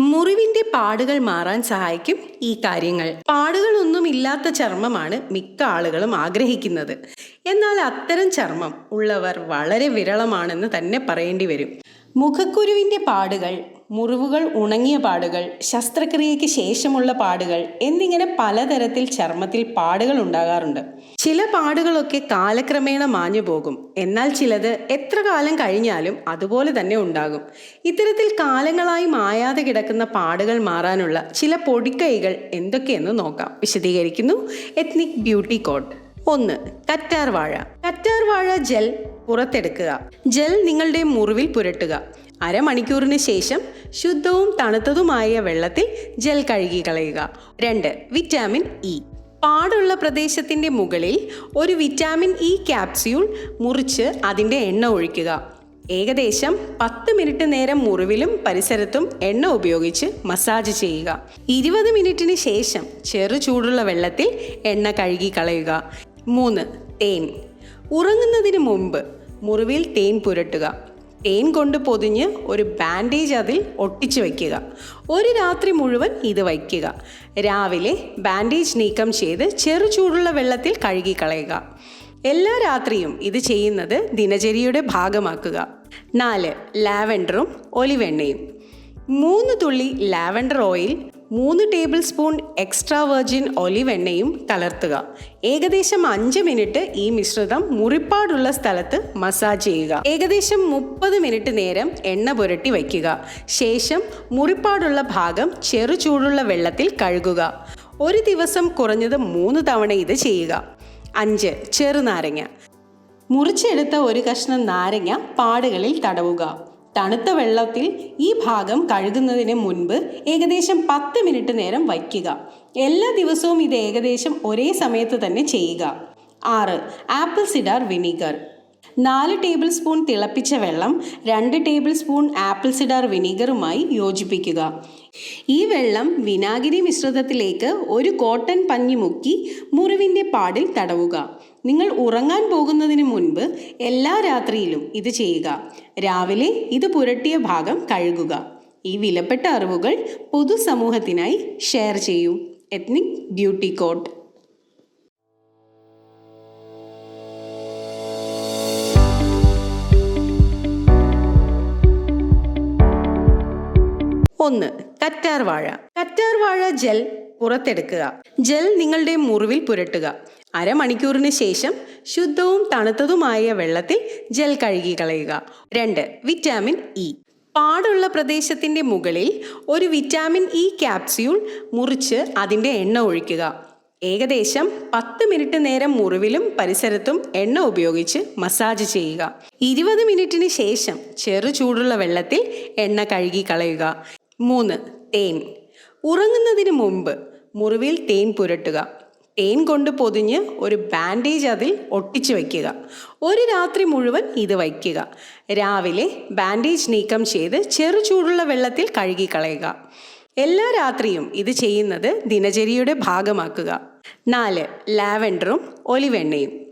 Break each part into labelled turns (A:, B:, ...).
A: മുറിവിന്റെ പാടുകൾ മാറാൻ സഹായിക്കും ഈ കാര്യങ്ങൾ. പാടുകളൊന്നും ഇല്ലാത്ത ചർമ്മമാണ് മിക്ക ആളുകളും ആഗ്രഹിക്കുന്നത്. എന്നാൽ അത്തരം ചർമ്മം ഉള്ളവർ വളരെ വിരളമാണെന്ന് തന്നെ പറയേണ്ടി വരും. മുഖക്കുരുവിന്റെ പാടുകൾ മുറിവുകൾ ഉണങ്ങിയ പാടുകൾ ശസ്ത്രക്രിയയ്ക്ക് ശേഷമുള്ള പാടുകൾ എന്നിങ്ങനെ പലതരത്തിൽ ചർമ്മത്തിൽ പാടുകൾ ഉണ്ടാകാറുണ്ട്. ചില പാടുകളൊക്കെ കാലക്രമേണ മാഞ്ഞു പോകും. എന്നാൽ ചിലത് എത്ര കാലം കഴിഞ്ഞാലും അതുപോലെ തന്നെ ഉണ്ടാകും. ഇത്തരത്തിൽ കാലങ്ങളായി മായാതെ കിടക്കുന്ന പാടുകൾ മാറാനുള്ള ചില പൊടിക്കൈകൾ എന്തൊക്കെയെന്ന് നോക്കാം. വിശദീകരിക്കുന്നു എത്നിക് ബ്യൂട്ടി കോഡ് ഒന്ന് കറ്റാർ വാഴ കറ്റാർ വാഴ ജെൽ പുറത്തെടുക്കുക. ജെൽ നിങ്ങളുടെ മുറിവിൽ പുരട്ടുക. അരമണിക്കൂറിന് ശേഷം ശുദ്ധവും തണുത്തതുമായ വെള്ളത്തിൽ ജെൽ കഴുകി കളയുക. രണ്ട് വിറ്റാമിൻ ഇ. പാടുള്ള പ്രദേശത്തിന്റെ മുകളിൽ ഒരു വിറ്റാമിൻ ഇ ക്യാപ്സ്യൂൾ മുറിച്ച് അതിന്റെ എണ്ണ ഒഴിക്കുക. ഏകദേശം പത്ത് മിനിറ്റ് നേരം മുറിവിലും പരിസരത്തും എണ്ണ ഉപയോഗിച്ച് മസാജ് ചെയ്യുക. ഇരുപത് മിനിറ്റിന് ശേഷം ചെറു ചൂടുള്ള വെള്ളത്തിൽ എണ്ണ കഴുകി കളയുക. മൂന്ന് തേൻ. ഉറങ്ങുന്നതിന് മുമ്പ് മുറിവിൽ തേൻ പുരട്ടുക. തേൻ കൊണ്ട് പൊതിഞ്ഞ് ഒരു ബാൻഡേജ് അതിൽ ഒട്ടിച്ചു വയ്ക്കുക. ഒരു രാത്രി മുഴുവൻ ഇത് വയ്ക്കുക. രാവിലെ ബാൻഡേജ് നീക്കം ചെയ്ത് ചെറു ചൂടുള്ള വെള്ളത്തിൽ കഴുകിക്കളയുക. എല്ലാ രാത്രിയും ഇത് ചെയ്യുന്നത് ദിനചര്യയുടെ ഭാഗമാക്കുക. നാല് ലാവൻഡറും ഒലിവെണ്ണയും. മൂന്ന് തുള്ളി ലാവൻഡർ ഓയിൽ മൂന്ന് tablespoon extra virgin olive എണ്ണയും കലർത്തുക ഏകദേശം അഞ്ച് മിനിറ്റ് ഈ മിശ്രിതം മുറിപ്പാടുള്ള സ്ഥലത്ത് മസാജ് ചെയ്യുക. ഏകദേശം മുപ്പത് മിനിറ്റ് നേരം എണ്ണ പുരട്ടി വയ്ക്കുക. ശേഷം മുറിപ്പാടുള്ള ഭാഗം ചെറു ചൂടുള്ള വെള്ളത്തിൽ കഴുകുക. ഒരു ദിവസം കുറഞ്ഞത് മൂന്ന് തവണ ഇത് ചെയ്യുക. അഞ്ച് ചെറുനാരങ്ങ മുറിച്ചെടുത്ത ഒരു കഷ്ണം നാരങ്ങ പാടുകളിൽ തടവുക. തണുത്ത വെള്ളത്തിൽ ഈ ഭാഗം കഴുകുന്നതിന് മുൻപ് ഏകദേശം പത്ത് മിനിറ്റ് നേരം വയ്ക്കുക. എല്ലാ ദിവസവും ഇത് ഏകദേശം ഒരേ സമയത്ത് തന്നെ ചെയ്യുക. ആറ് ആപ്പിൾ സിഡാർ വിനീഗർ. നാല് ടേബിൾ സ്പൂൺ തിളപ്പിച്ച വെള്ളം രണ്ട് ടേബിൾ സ്പൂൺ ആപ്പിൾ സിഡാർ വിനീഗറുമായി യോജിപ്പിക്കുക. ഈ വെള്ളം വിനാഗിരി മിശ്രിതത്തിലേക്ക് ഒരു കോട്ടൺ പഞ്ഞി മുക്കി മുറിവിന്റെ പാടിൽ തടവുക. നിങ്ങൾ ഉറങ്ങാൻ പോകുന്നതിന് മുൻപ് എല്ലാ രാത്രിയിലും ഇത് ചെയ്യുക. രാവിലെ ഇത് പുരട്ടിയ ഭാഗം കഴുകുക. ഈ വിലപ്പെട്ട അറിവുകൾ പൊതുസമൂഹത്തിനായി ഷെയർ ചെയ്യൂ. എത്നിക് ബ്യൂട്ടി കോഡ് ഒന്ന് കറ്റാർ വാഴ. കറ്റാർ വാഴ ജെൽ പുറത്തെടുക്കുക. ജെൽ നിങ്ങളുടെ മുറിവിൽ പുരട്ടുക. അരമണിക്കൂറിന് ശേഷം ശുദ്ധവും തണുത്തതുമായ വെള്ളത്തിൽ ജെൽ കഴുകി കളയുക രണ്ട് വിറ്റാമിൻ ഇ. പാടുള്ള പ്രദേശത്തിന്റെ മുകളിൽ ഒരു വിറ്റാമിൻ ഇ ക്യാപ്സ്യൂൾ മുറിച്ച് അതിന്റെ എണ്ണ ഒഴിക്കുക. ഏകദേശം പത്ത് മിനിറ്റ് നേരം മുറിവിലും പരിസരത്തും എണ്ണ ഉപയോഗിച്ച് മസാജ് ചെയ്യുക. ഇരുപത് മിനിറ്റിന് ശേഷം ചെറു ചൂടുള്ള വെള്ളത്തിൽ എണ്ണ കഴുകി കളയുക മൂന്ന് തേൻ. ഉറങ്ങുന്നതിന് മുമ്പ് മുറിവിൽ തേൻ പുരട്ടുക. തേൻ കൊണ്ട് പൊതിഞ്ഞ് ഒരു ബാൻഡേജ് അതിൽ ഒട്ടിച്ചു വയ്ക്കുക ഒരു രാത്രി മുഴുവൻ ഇത് വയ്ക്കുക. രാവിലെ ബാൻഡേജ് നീക്കം ചെയ്ത് ചെറു ചൂടുള്ള വെള്ളത്തിൽ കഴുകിക്കളയുക. എല്ലാ രാത്രിയും ഇത് ചെയ്യുന്നത് ദിനചര്യയുടെ ഭാഗമാക്കുക. നാല് ലാവൻഡറും ഒലിവെണ്ണയും.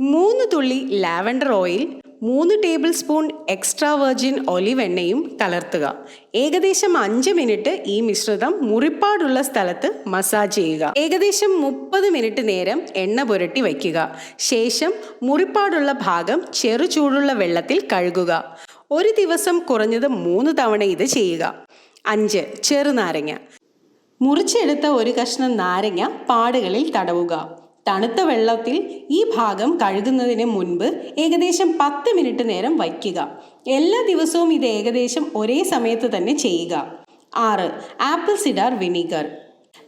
A: മൂന്ന് തുള്ളി ലാവൻഡർ ഓയിൽ മൂന്ന് tablespoon extra virgin olive എണ്ണയും കലർത്തുക. ഏകദേശം അഞ്ച് മിനിറ്റ് ഈ മിശ്രിതം മുറിപ്പാടുള്ള സ്ഥലത്ത് മസാജ് ചെയ്യുക. ഏകദേശം മുപ്പത് മിനിറ്റ് നേരം എണ്ണ പുരട്ടി വയ്ക്കുക. ശേഷം മുറിപ്പാടുള്ള ഭാഗം ചെറു ചൂടുള്ള വെള്ളത്തിൽ കഴുകുക. ഒരു ദിവസം കുറഞ്ഞത് മൂന്ന് തവണ ഇത് ചെയ്യുക. അഞ്ച് ചെറുനാരങ്ങ മുറിച്ചെടുത്ത ഒരു കഷ്ണം നാരങ്ങ പാടുകളിൽ തടവുക. തണുത്ത വെള്ളത്തിൽ ഈ ഭാഗം കഴുകുന്നതിന് മുൻപ് ഏകദേശം പത്ത് മിനിറ്റ് നേരം വയ്ക്കുക. എല്ലാ ദിവസവും ഇത് ഏകദേശം ഒരേ സമയത്ത് തന്നെ ചെയ്യുക. ആറ് ആപ്പിൾ സിഡാർ വിനീഗർ.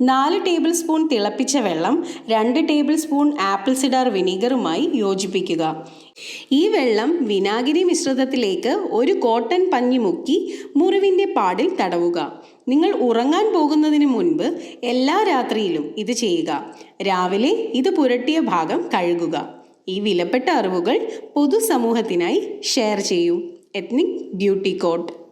A: നാല് ടേബിൾ സ്പൂൺ തിളപ്പിച്ച വെള്ളം രണ്ട് ടേബിൾ സ്പൂൺ ആപ്പിൾ സിഡാർ വിനീഗറുമായി യോജിപ്പിക്കുക. ഈ വെള്ളം വിനാഗിരി മിശ്രിതത്തിലേക്ക് ഒരു കോട്ടൺ പഞ്ഞി മുക്കി മുറിവിന്റെ പാടിൽ തടവുക. നിങ്ങൾ ഉറങ്ങാൻ പോകുന്നതിന് മുൻപ് എല്ലാ രാത്രിയിലും ഇത് ചെയ്യുക. രാവിലെ ഇത് പുരട്ടിയ ഭാഗം കഴുകുക. ഈ വിലപ്പെട്ട അറിവുകൾ പൊതുസമൂഹത്തിനായി ഷെയർ ചെയ്യൂ. Ethnic beauty code